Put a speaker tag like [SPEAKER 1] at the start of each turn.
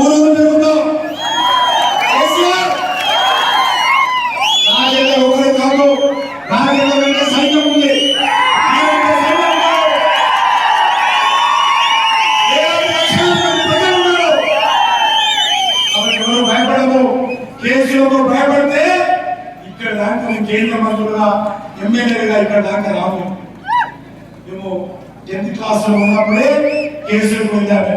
[SPEAKER 1] మూడొందల పెరుగుతాం కేసీఆర్ నా జిల్లా ఒకరు కాదు నా జిల్లా వెంట సైన్యం ఉంది కేసులకు భయపడితే ఇక్కడ దాకా రాము. మేము టెన్త్ క్లాస్లో ఉన్నప్పుడే కేసులకు వెళ్ళాము.